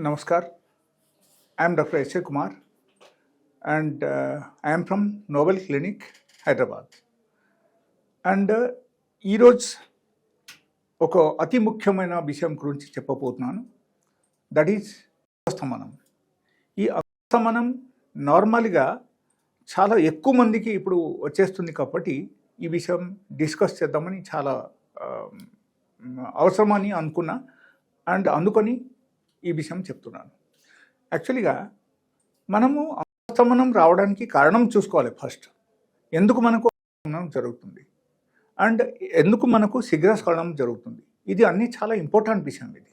Namaskar. I am Dr. S. A. Kumar and uh, I am from Novel Clinic, Hyderabad. And uh, ఈరోజు ఒక అతి ముఖ్యమైన విషయం గురించి చెప్పబోతున్నాను దట్ ఈజ్ అస్తమనం ఈ అస్తమనం నార్మల్గా చాలా ఎక్కువ మందికి ఇప్పుడు వచ్చేస్తుంది కాబట్టి ఈ విషయం డిస్కస్ చేద్దామని చాలా అవసరమని అనుకున్నా అండ్ అందుకని ఈ విషయం చెప్తున్నాను. యాక్చువల్గా మనము అస్తమనం రావడానికి కారణం చూసుకోవాలి ఫస్ట్. ఎందుకు మనకు జరుగుతుంది? అండ్ ఎందుకు మనకు శీఘ్రస్ఖలనం జరుగుతుంది? ఇది అన్నీ చాలా ఇంపార్టెంట్ విషయం ఇది.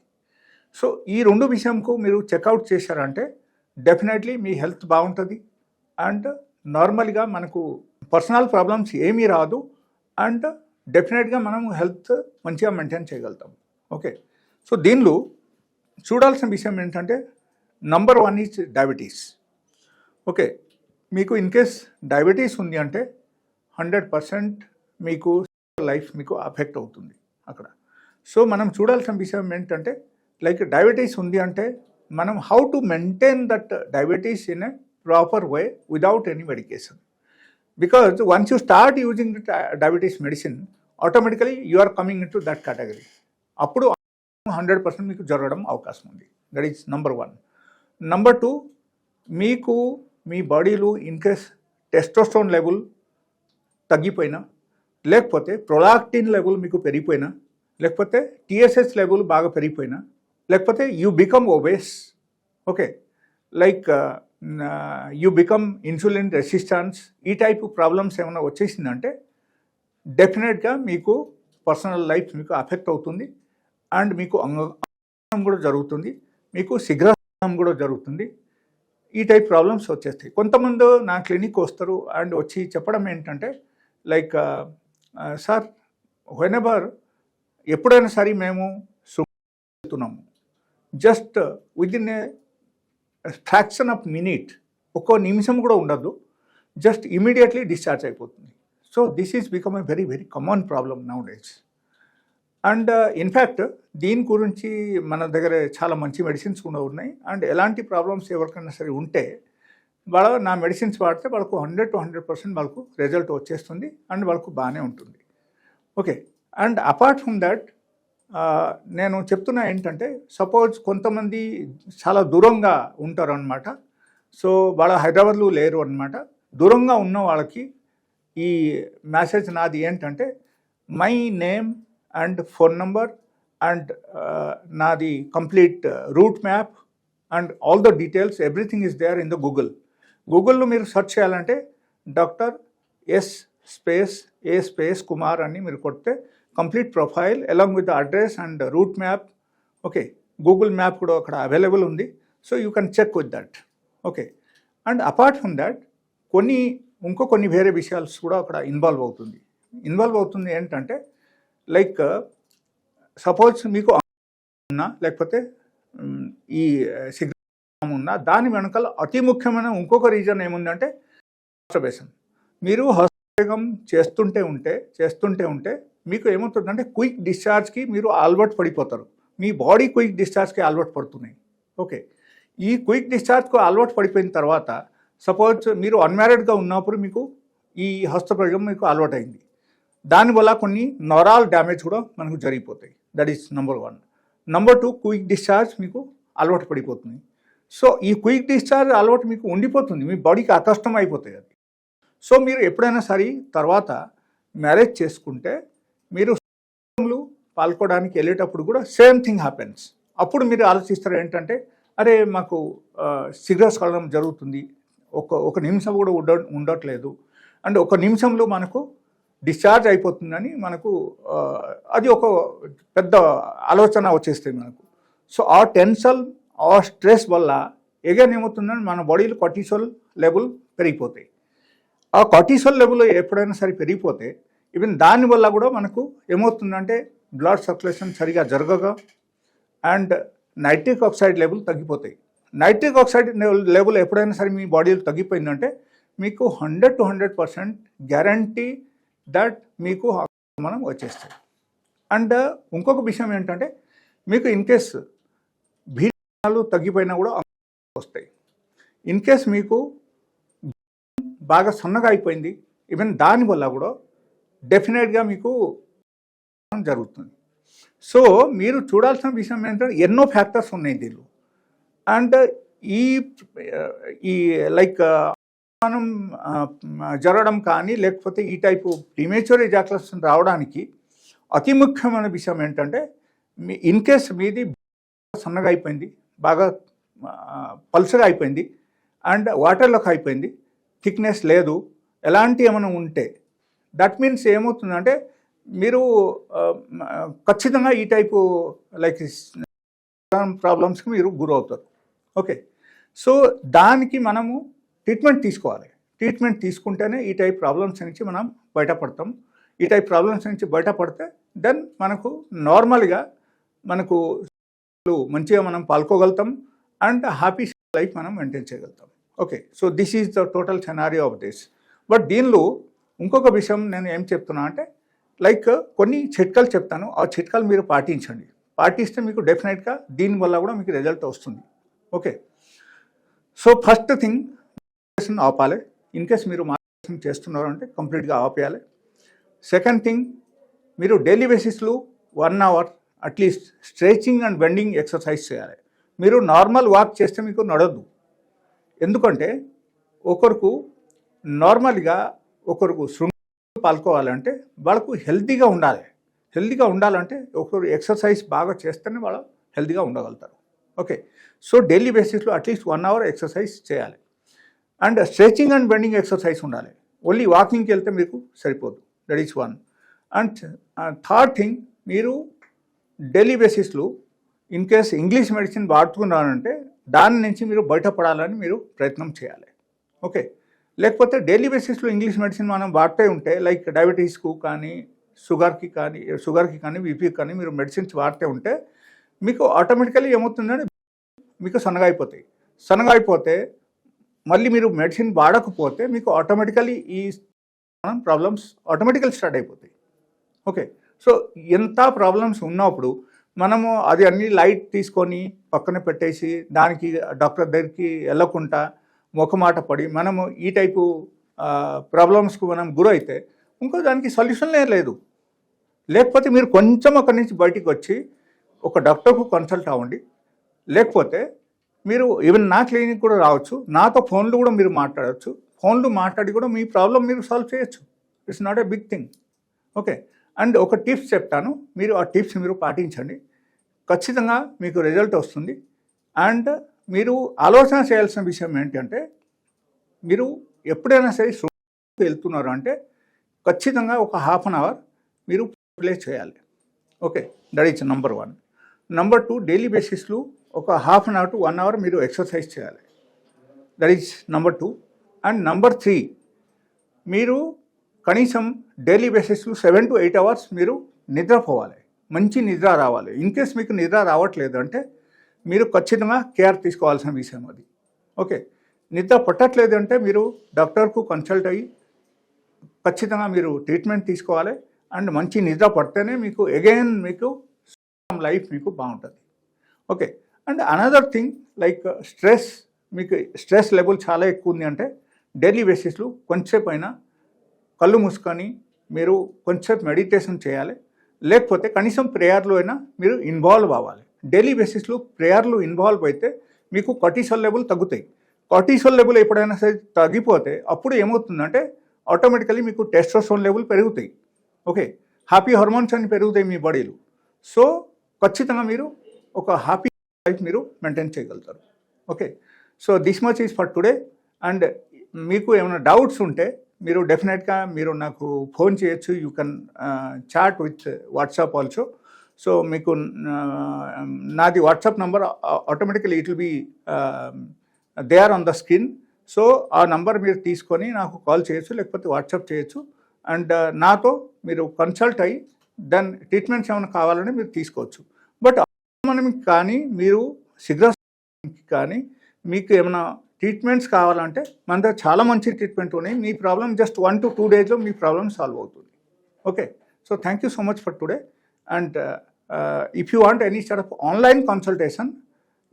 సో ఈ రెండు విషయంకు మీరు చెక్అవుట్ చేశారంటే డెఫినెట్లీ మీ హెల్త్ బాగుంటుంది. అండ్ నార్మల్గా మనకు పర్సనల్ ప్రాబ్లమ్స్ ఏమీ రాదు. అండ్ డెఫినెట్గా మనం హెల్త్ మంచిగా మెయింటైన్ చేయగలుగుతాం. ఓకే. సో దీనిలో చూడాల్సిన విషయం ఏంటంటే number one is diabetes okay మీకు ఇన్ కేస్ డయాబెటీస్ ఉంది అంటే హండ్రెడ్ పర్సెంట్ మీకు లైఫ్ మీకు అఫెక్ట్ అవుతుంది అక్కడ. సో మనం చూడాల్సిన విషయం ఏంటంటే లైక్ డయాబెటీస్ ఉంది అంటే మనం how to maintain that diabetes in a proper way without any medication because once you start using diabetes medicine automatically you are coming into that category అప్పుడు హండ్రెడ్ పర్సెంట్ మీకు జరగడం అవకాశం ఉంది. That is number one number two మీకు మీ బాడీలో in case testosterone level తగ్గిపోయినా లేకపోతే prolactin level మీకు పెరిగిపోయినా లేకపోతే టీఎస్ఎస్ లెవెల్ బాగా పెరిగిపోయినా లేకపోతే you become obese okay like you become insulin resistance ఈ టైప్ ప్రాబ్లమ్స్ ఏమైనా వచ్చేసిందంటే డెఫినెట్గా మీకు పర్సనల్ లైఫ్ మీకు అఫెక్ట్ అవుతుంది. అండ్ మీకు అంగం కూడా జరుగుతుంది మీకు శీఘ్రం కూడా జరుగుతుంది. ఈ టైప్ ప్రాబ్లమ్స్ వచ్చేస్తాయి. కొంతమంది నా క్లినిక్ వస్తారు అండ్ వచ్చి చెప్పడం ఏంటంటే లైక్ సార్ వెన్ ఎవర్ ఎప్పుడైనా సరే మేము వెళ్తున్నాము just within a fraction of minute ఒక్కో నిమిషం కూడా ఉండదు. జస్ట్ ఇమీడియట్లీ డిశ్చార్జ్ అయిపోతుంది. So this is become a very very common problem nowadays and in fact దీని గురించి మన దగ్గర చాలా మంచి మెడిసిన్స్ కూడా ఉన్నాయి. అండ్ ఎలాంటి ప్రాబ్లమ్స్ ఎవరికైనా సరే ఉంటే వాళ్ళ నా మెడిసిన్స్ వాడితే వాళ్ళకు హండ్రెడ్ టు హండ్రెడ్ పర్సెంట్ వాళ్ళకు రిజల్ట్ వచ్చేస్తుంది అండ్ వాళ్ళకు బాగానే ఉంటుంది. Okay. And apart from that నేను చెప్తున్నా ఏంటంటే సపోజ్ కొంతమంది చాలా దూరంగా ఉంటారు అనమాట సో వాళ్ళ హైదరాబాద్లో లేరు అనమాట దూరంగా ఉన్న వాళ్ళకి ఈ మెసేజ్ నాది ఏంటంటే my name and phone number and నాది complete route map and all the details everything is there in the Google. గూగుల్లో మీరు సెర్చ్ చేయాలంటే doctor S space A space Kumar అని మీరు కొడితే complete profile along with address and route map. Okay Google map కూడా అక్కడ available ఉంది. So you can check with that. Okay and apart from that కొన్ని ఇంకో కొన్ని వేరే విషయాలు కూడా అక్కడ ఇన్వాల్వ్ అవుతుంది. ఇన్వాల్వ్ అవుతుంది ఏంటంటే లైక్ సపోజ్ మీకు ఉన్నా లేకపోతే ఈ సిగ్నల్ ఉన్నా దాని వెనకాల అతి ముఖ్యమైన ఇంకొక రీజన్ ఏముందంటే మాస్టర్బేషన్ మీరు హస్తవేగం చేస్తుంటే ఉంటే చేస్తుంటే ఉంటే మీకు ఏమవుతుందంటే క్విక్ డిశ్చార్జ్కి మీరు అలవాటు పడిపోతారు. మీ బాడీ క్విక్ డిశ్చార్జ్కి అలవాటు పడుతున్నాయి ఓకే. ఈ క్విక్ డిశ్చార్జ్కు అలవాటు పడిపోయిన తర్వాత సపోజ్ మీరు అన్మ్యారీడ్గా ఉన్నప్పుడు మీకు ఈ హస్తప్రయోగం మీకు అలవాటైంది. దానివల్ల కొన్ని నొరాల్ డ్యామేజ్ కూడా మనకు జరిగిపోతాయి. That is number one number two quick discharge మీకు అలవాటు పడిపోతుంది. సో ఈ క్విక్ డిశ్చార్జ్ అలవాటు మీకు ఉండిపోతుంది. మీ బాడీకి అకష్టం అయిపోతాయి అది. సో మీరు ఎప్పుడైనా సరే తర్వాత మ్యారేజ్ చేసుకుంటే మీరు పాల్గొడానికి వెళ్ళేటప్పుడు కూడా సేమ్ థింగ్ హ్యాపెన్స్ అప్పుడు మీరు ఆలోచిస్తారు ఏంటంటే అరే మాకు శీఘ్రస్ఖలనం జరుగుతుంది. ఒక ఒక నిమిషం కూడా ఉండ ఉండట్లేదు. అండ్ ఒక నిమిషంలో మనకు డిశ్చార్జ్ అయిపోతుందని మనకు అది ఒక పెద్ద ఆలోచన వచ్చేస్తుంది మనకు. సో ఆ టెన్షన్ ఆ స్ట్రెస్ వల్ల ఎగైన్ ఏమవుతుందని మన బాడీలో కార్టిసోల్ లెవెల్ పెరిగిపోతాయి. ఆ కార్టిసోల్ లెవెల్ ఎప్పుడైనా సరే పెరిగిపోతే ఈవెన్ దానివల్ల కూడా మనకు ఏమవుతుందంటే బ్లడ్ సర్క్యులేషన్ సరిగా జరగగా అండ్ నైట్రిక్ ఆక్సైడ్ లెవెల్ తగ్గిపోతాయి. నైట్రిక్ ఆక్సైడ్ లెవెల్ ఎప్పుడైనా సరే మీ బాడీలో తగ్గిపోయిందంటే మీకు hundred to hundred percent guarantee that మీకు మనం వచ్చేస్తాయి. అండ్ ఇంకొక విషయం ఏంటంటే మీకు ఇన్ కేస్ భీనాలు తగ్గిపోయినా కూడా వస్తాయి. ఇన్ కేస్ మీకు బాగా సన్నగా అయిపోయింది ఈవెన్ దానివల్ల కూడా డెఫినెట్గా మీకు జరుగుతుంది. సో మీరు చూడాల్సిన విషయం ఏంటంటే ఎన్నో ఫ్యాక్టర్స్ ఉన్నాయి దీనిలో. అండ్ ఈ ఈ లైక్ మనం జరగడం కానీ లేకపోతే ఈ టైపు ప్రీమేచ్యూర్ ఎజాక్యులేషన్ రావడానికి అతి ముఖ్యమైన విషయం ఏంటంటే మీ ఇన్ కేస్ మీది సన్నగా అయిపోయింది బాగా పల్సగా అయిపోయింది అండ్ వాటర్లోకి అయిపోయింది థిక్నెస్ లేదు ఎలాంటి ఏమైనా ఉంటే దట్ మీన్స్ ఏమవుతుందంటే మీరు ఖచ్చితంగా ఈ టైపు లైక్ ప్రాబ్లమ్స్కి మీరు గురవుతారు. ఓకే సో దానికి మనము ట్రీట్మెంట్ తీసుకోవాలి. ట్రీట్మెంట్ తీసుకుంటేనే ఈ టైప్ ప్రాబ్లమ్స్ నుంచి మనం బయటపడతాం. ఈ టైప్ ప్రాబ్లమ్స్ నుంచి బయటపడితే దెన్ మనకు నార్మల్గా మనకు మంచిగా మనం పాల్కోగలుగుతాం అండ్ హ్యాపీ లైఫ్ మనం మెయింటైన్ చేయగలుగుతాం. Okay. So this is the total scenario of this. But దీనిలో ఇంకొక విషయం నేను ఏం చెప్తున్నా అంటే లైక్ కొన్ని చిట్కాలు చెప్తాను. ఆ చిట్కాలు మీరు పాటించండి. పాటిస్తే మీకు డెఫినెట్గా దీనివల్ల కూడా మీకు రిజల్ట్ వస్తుంది. Okay. So first thing meditation ఆపాలి. ఇన్ కేస్ మీరు మెడిటేషన్ చేస్తున్నారు అంటే కంప్లీట్గా ఆపేయాలి. సెకండ్ థింగ్ మీరు డైలీ బేసిస్లో one hour at least stretching and bending exercise చేయాలి. మీరు నార్మల్ వాక్ చేస్తే మీకు నడవద్దు ఎందుకంటే ఒకరికి నార్మల్గా ఒకరికి శృంగ పాల్కోవాలంటే వాళ్ళకు హెల్తీగా ఉండాలి. హెల్తీగా ఉండాలంటే ఒకరు ఎక్సర్సైజ్ బాగా చేస్తేనే వాళ్ళు హెల్తీగా ఉండగలుగుతారు. ఓకే సో డైలీ బేసిస్లో at least one hour exercise చేయాలి. And stretching and bending exercise ఉండాలి. ఓన్లీ వాకింగ్కి వెళ్తే మీకు సరిపోదు. That is one and third thing మీరు డైలీ బేసిస్లో ఇన్ కేస్ ఇంగ్లీష్ మెడిసిన్ వాడుతున్నారంటే దాని నుంచి మీరు బయటపడాలని మీరు ప్రయత్నం చేయాలి. ఓకే లేకపోతే డైలీ బేసిస్లో ఇంగ్లీష్ మెడిసిన్ మనం వాడుతూ ఉంటే లైక్ డయాబెటీస్కు కానీ షుగర్కి కానీ షుగర్కి కానీ బీపీకి కానీ మీరు మెడిసిన్స్ వాడుతూ ఉంటే మీకు ఆటోమేటికలీ ఏమవుతుందంటే మీకు సన్నగా అయిపోతాయి. సన్నగా అయిపోతే మళ్ళీ మీరు మెడిసిన్ వాడకపోతే మీకు ఆటోమేటికలీ ఈ ప్రాబ్లమ్స్ ఆటోమేటికల్ స్టార్ట్ అయిపోతాయి. ఓకే సో ఎంత ప్రాబ్లమ్స్ ఉన్నప్పుడు మనము అది అన్ని లైట్ తీసుకొని పక్కన పెట్టేసి దానికి డాక్టర్ దగ్గరికి వెళ్ళకుండా ముఖమాట పడి మనము ఈ టైపు ప్రాబ్లమ్స్కు మనం గురైతే ఇంకో దానికి సొల్యూషన్లే లేదు. లేకపోతే మీరు కొంచెం అక్కడి నుంచి బయటికి వచ్చి ఒక డాక్టర్కు కన్సల్ట్ అవ్వండి. లేకపోతే మీరు ఈవెన్ నా క్లినిక్ కూడా రావచ్చు. నాతో ఫోన్లు కూడా మీరు మాట్లాడవచ్చు ఫోన్లు మాట్లాడి కూడా మీ ప్రాబ్లం మీరు సాల్వ్ చేయొచ్చు. It's not a big thing okay and ఒక టిప్స్ చెప్తాను. మీరు ఆ టిప్స్ మీరు పాటించండి. ఖచ్చితంగా మీకు రిజల్ట్ వస్తుంది. అండ్ మీరు ఆలోచన చేయాల్సిన విషయం ఏంటంటే మీరు ఎప్పుడైనా సరే శృంగకి వెళ్తున్నారు అంటే ఖచ్చితంగా ఒక హాఫ్ అన్ అవర్ మీరు ప్లే చేయాలి. Okay that is number one number two daily బేసిస్లో ఒక half an hour to one hour మీరు ఎక్సర్సైజ్ చేయాలి. That is number two and number three మీరు కనీసం డైలీ బేసిస్లో సెవెన్ టు ఎయిట్ అవర్స్ మీరు నిద్రపోవాలి. మంచి నిద్ర రావాలి. ఇన్ కేస్ మీకు నిద్ర రావట్లేదు అంటే మీరు ఖచ్చితంగా కేర్ తీసుకోవాల్సిన విషయం అది. ఓకే నిద్ర పట్టట్లేదు అంటే మీరు డాక్టర్కు కన్సల్ట్ అయ్యి ఖచ్చితంగా మీరు ట్రీట్మెంట్ తీసుకోవాలి. అండ్ మంచి నిద్ర పడితేనే మీకు అగైన్ మీకు లైఫ్ మీకు బాగుంటుంది. Okay and another thing like stress మీకు స్ట్రెస్ లెవెల్ చాలా ఎక్కువ ఉంది అంటే డైలీ బేసిస్లో కొంచెంసేపు అయినా కళ్ళు మూసుకొని మీరు కొంచెంసేపు మెడిటేషన్ చేయాలి. లేకపోతే కనీసం ప్రేయర్లో అయినా మీరు ఇన్వాల్వ్ అవ్వాలి. డైలీ బేసిస్లో ప్రేయర్లు ఇన్వాల్వ్ అయితే మీకు కటిసల్ లెవెల్ తగ్గుతాయి. కటిసల్ లెవెల్ ఎప్పుడైనా సరే తగ్గిపోతే అప్పుడు ఏమవుతుందంటే ఆటోమేటికలీ మీకు టెస్టోస్టోన్ లెవెల్ పెరుగుతాయి. ఓకే హ్యాపీ హార్మోన్స్ అని పెరుగుతాయి మీ బాడీలో. సో ఖచ్చితంగా మీరు ఒక హ్యాపీ లైఫ్ మీరు మెయింటైన్ చేయగలుగుతారు. Okay. So this much is for today and మీకు ఏమైనా డౌట్స్ ఉంటే మీరు డెఫినెట్గా మీరు నాకు ఫోన్ చేయొచ్చు. You can chat with WhatsApp also so మీకు uh, um, నాది WhatsApp number automatically it will be there on the screen so ఆ నంబర్ మీరు తీసుకొని నాకు కాల్ చేయొచ్చు లేకపోతే వాట్సాప్ చేయొచ్చు. అండ్ uh, నాతో మీరు కన్సల్ట్ అయ్యి దెన్ ట్రీట్మెంట్స్ ఏమైనా కావాలని మీరు తీసుకోవచ్చు. మనం కానీ మీరు శిగ్రస్కి కానీ మీకు ఏమైనా ట్రీట్మెంట్స్ కావాలంటే మన దగ్గర చాలా మంచి ట్రీట్మెంట్ ఉన్నాయి. మీ problem just one to two డేస్లో మీ ప్రాబ్లం సాల్వ్ అవుతుంది. Okay so thank so much for today and if you want any start online consultation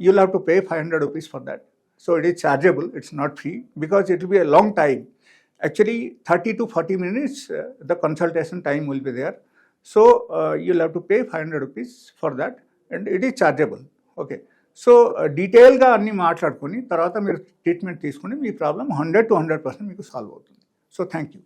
you'll have to pay five hundred rupees for that so it is chargeable it's not free because it will be a long time actually thirty to forty minutes the consultation time will be there so you'll have to pay five hundred rupees for that and it is chargeable. Okay. So డీటెయిల్గా అన్నీ మాట్లాడుకొని తర్వాత మీరు treatment తీసుకుని మీ problem hundred to hundred percent మీకు solve అవుతుంది. So thank you